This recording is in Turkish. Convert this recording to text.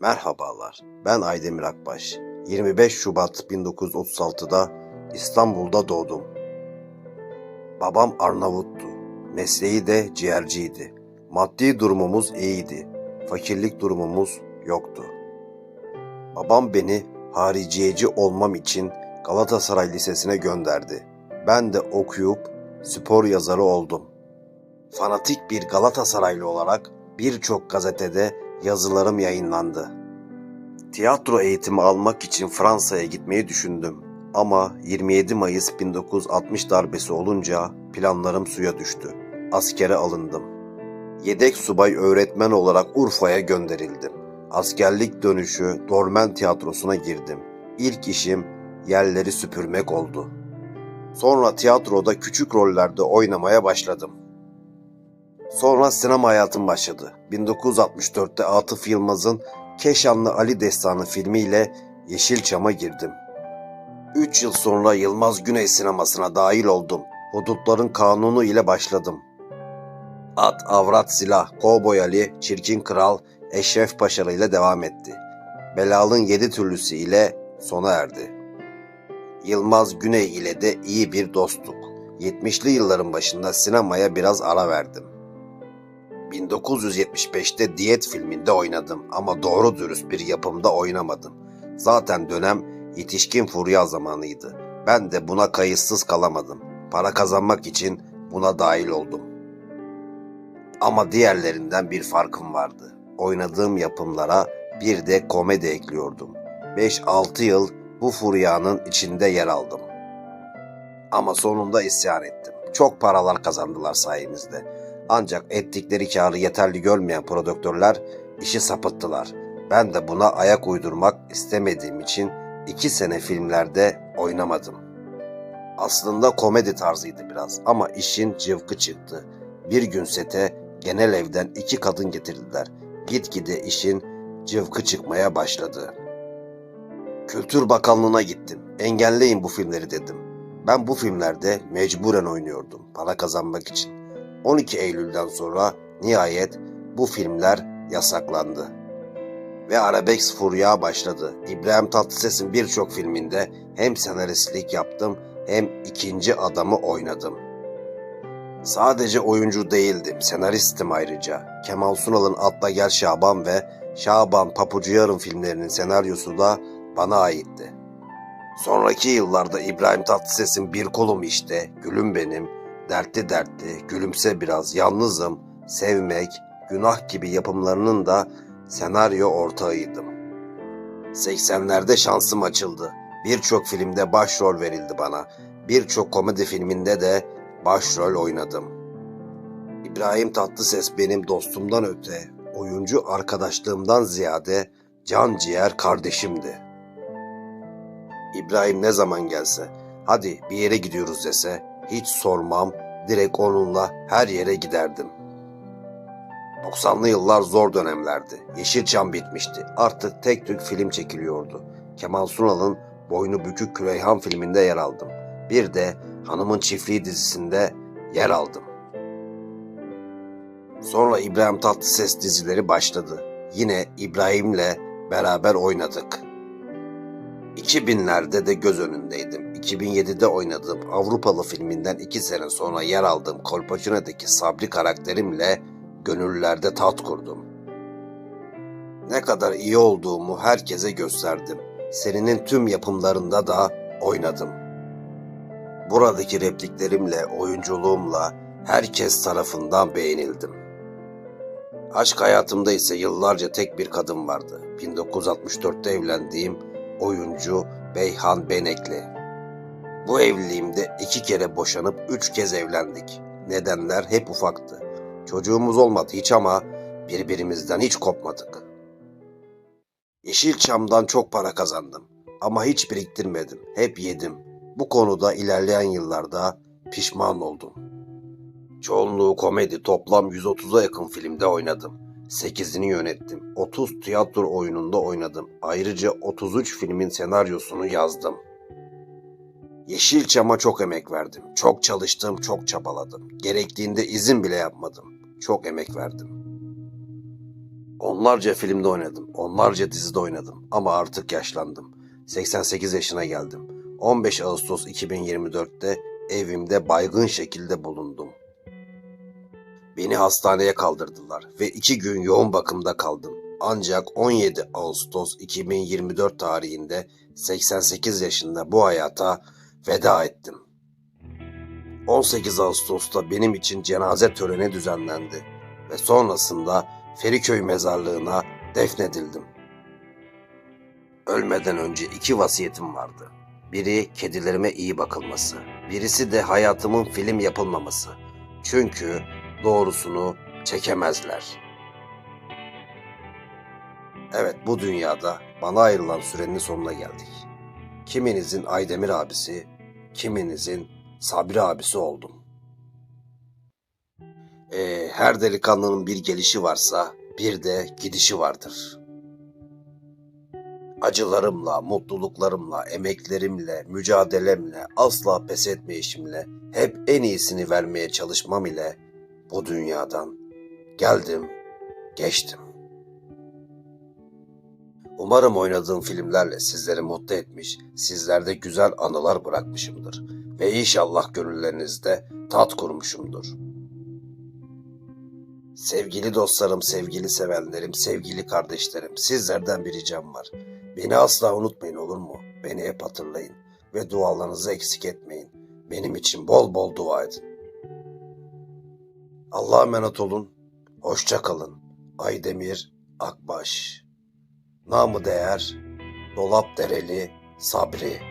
Merhabalar, ben Aydemir Akbaş. 25 Şubat 1936'da İstanbul'da doğdum. Babam Arnavuttu. Mesleği de ciğerciydi. Maddi durumumuz iyiydi. Fakirlik durumumuz yoktu. Babam beni hariciyeci olmam için Galatasaray Lisesi'ne gönderdi. Ben de okuyup spor yazarı oldum. Fanatik bir Galatasaraylı olarak birçok gazetede yazılarım yayınlandı. Tiyatro eğitimi almak için Fransa'ya gitmeyi düşündüm. Ama 27 Mayıs 1960 darbesi olunca planlarım suya düştü. Askere alındım. Yedek subay öğretmen olarak Urfa'ya gönderildim. Askerlik dönüşü Dormen Tiyatrosu'na girdim. İlk işim yerleri süpürmek oldu. Sonra tiyatroda küçük rollerde oynamaya başladım. Sonra sinema hayatım başladı. 1964'te Atıf Yılmaz'ın Keşanlı Ali Destanı filmiyle Yeşilçam'a girdim. 3 yıl sonra Yılmaz Güney sinemasına dahil oldum. Hudutların Kanunu ile başladım. At, Avrat, Silah, Kovboy Ali, Çirkin Kral, Eşref Paşalı ile devam etti. Belal'ın yedi türlüsü ile sona erdi. Yılmaz Güney ile de iyi bir dostluk. 70'li yılların başında sinemaya biraz ara verdim. 1975'te Diyet filminde oynadım ama doğru dürüst bir yapımda oynamadım. Zaten dönem yetişkin furya zamanıydı. Ben de buna kayıtsız kalamadım. Para kazanmak için buna dahil oldum. Ama diğerlerinden bir farkım vardı. Oynadığım yapımlara bir de komedi ekliyordum. 5-6 yıl bu furyanın içinde yer aldım. Ama sonunda isyan ettim. Çok paralar kazandılar sayemizde. Ancak ettikleri karı yeterli görmeyen prodüktörler işi sapıttılar. Ben de buna ayak uydurmak istemediğim için iki sene filmlerde oynamadım. Aslında komedi tarzıydı biraz ama işin cıvkı çıktı. Bir gün sete genel evden iki kadın getirdiler. Gitgide işin cıvkı çıkmaya başladı. Kültür Bakanlığı'na gittim. Engelleyin bu filmleri dedim. Ben bu filmlerde mecburen oynuyordum para kazanmak için. 12 Eylül'den sonra nihayet bu filmler yasaklandı. Ve arabesk furya başladı. İbrahim Tatlıses'in birçok filminde hem senaristlik yaptım hem ikinci adamı oynadım. Sadece oyuncu değildim, senaristim ayrıca. Kemal Sunal'ın Atla Gel Şaban ve Şaban Papucu Yarın filmlerinin senaryosu da bana aitti. Sonraki yıllarda İbrahim Tatlıses'in Bir Kolum İşte, Gülüm Benim, Dertli Dertli, Gülümse Biraz, Yalnızım, Sevmek, Günah gibi yapımlarının da senaryo ortağıydım. 80'lerde şansım açıldı. Birçok filmde başrol verildi bana. Birçok komedi filminde de başrol oynadım. İbrahim Tatlıses benim dostumdan öte, oyuncu arkadaşlığımdan ziyade can ciğer kardeşimdi. İbrahim ne zaman gelse, hadi bir yere gidiyoruz dese, hiç sormam, direkt onunla her yere giderdim. 90'lı yıllar zor dönemlerdi. Yeşilçam bitmişti. Artık tek tük film çekiliyordu. Kemal Sunal'ın Boynu Bükük Küleyhan filminde yer aldım. Bir de Hanımın Çiftliği dizisinde yer aldım. Sonra İbrahim Tatlıses dizileri başladı. Yine İbrahim'le beraber oynadık. 2000'lerde de göz önündeydim. 2007'de oynadığım Avrupalı filminden iki sene sonra yer aldığım Kolpaçino'daki Sabri karakterimle gönüllerde tat kurdum. Ne kadar iyi olduğumu herkese gösterdim. Serinin tüm yapımlarında da oynadım. Buradaki repliklerimle, oyunculuğumla herkes tarafından beğenildim. Aşk hayatımda ise yıllarca tek bir kadın vardı. 1964'te evlendiğim oyuncu Beyhan Benekli. Bu evliliğimde iki kere boşanıp üç kez evlendik. Nedenler hep ufaktı. Çocuğumuz olmadı hiç ama birbirimizden hiç kopmadık. Yeşilçam'dan çok para kazandım ama hiç biriktirmedim. Hep yedim. Bu konuda ilerleyen yıllarda pişman oldum. Çoğunluğu komedi toplam 130'a yakın filmde oynadım. 8'ini yönettim. 30 tiyatro oyununda oynadım. Ayrıca 33 filmin senaryosunu yazdım. Yeşilçam'a çok emek verdim. Çok çalıştım, çok çabaladım. Gerektiğinde izin bile yapmadım. Çok emek verdim. Onlarca filmde oynadım, onlarca dizide oynadım ama artık yaşlandım. 88 yaşına geldim. 15 Ağustos 2024'te evimde baygın şekilde bulundum. Beni hastaneye kaldırdılar ve iki gün yoğun bakımda kaldım. Ancak 17 Ağustos 2024 tarihinde 88 yaşında bu hayata veda ettim. 18 Ağustos'ta benim için cenaze töreni düzenlendi ve sonrasında Feriköy mezarlığına defnedildim. Ölmeden önce iki vasiyetim vardı. Biri kedilerime iyi bakılması, birisi de hayatımın film yapılmaması. Çünkü doğrusunu çekemezler. Evet bu dünyada bana ayrılan sürenin sonuna geldik. Kiminizin Aydemir abisi, kiminizin Sabri abisi oldum. Ee, her delikanlının bir gelişi varsa bir de gidişi vardır. Acılarımla, mutluluklarımla, emeklerimle, mücadelemle, asla pes etmeyişimle, hep en iyisini vermeye çalışmam ile bu dünyadan geldim, geçtim. Umarım oynadığım filmlerle sizleri mutlu etmiş, sizlerde güzel anılar bırakmışımdır ve inşallah gönüllerinizde tat kurmuşumdur. Sevgili dostlarım, sevgili sevenlerim, sevgili kardeşlerim, sizlerden bir ricam var. Beni asla unutmayın olur mu? Beni hep hatırlayın ve dualarınızı eksik etmeyin. Benim için bol bol dua edin. Allah'a emanet olun. Hoşça kalın. Aydemir Akbaş. Namı değer Dolap Dereli Sabri.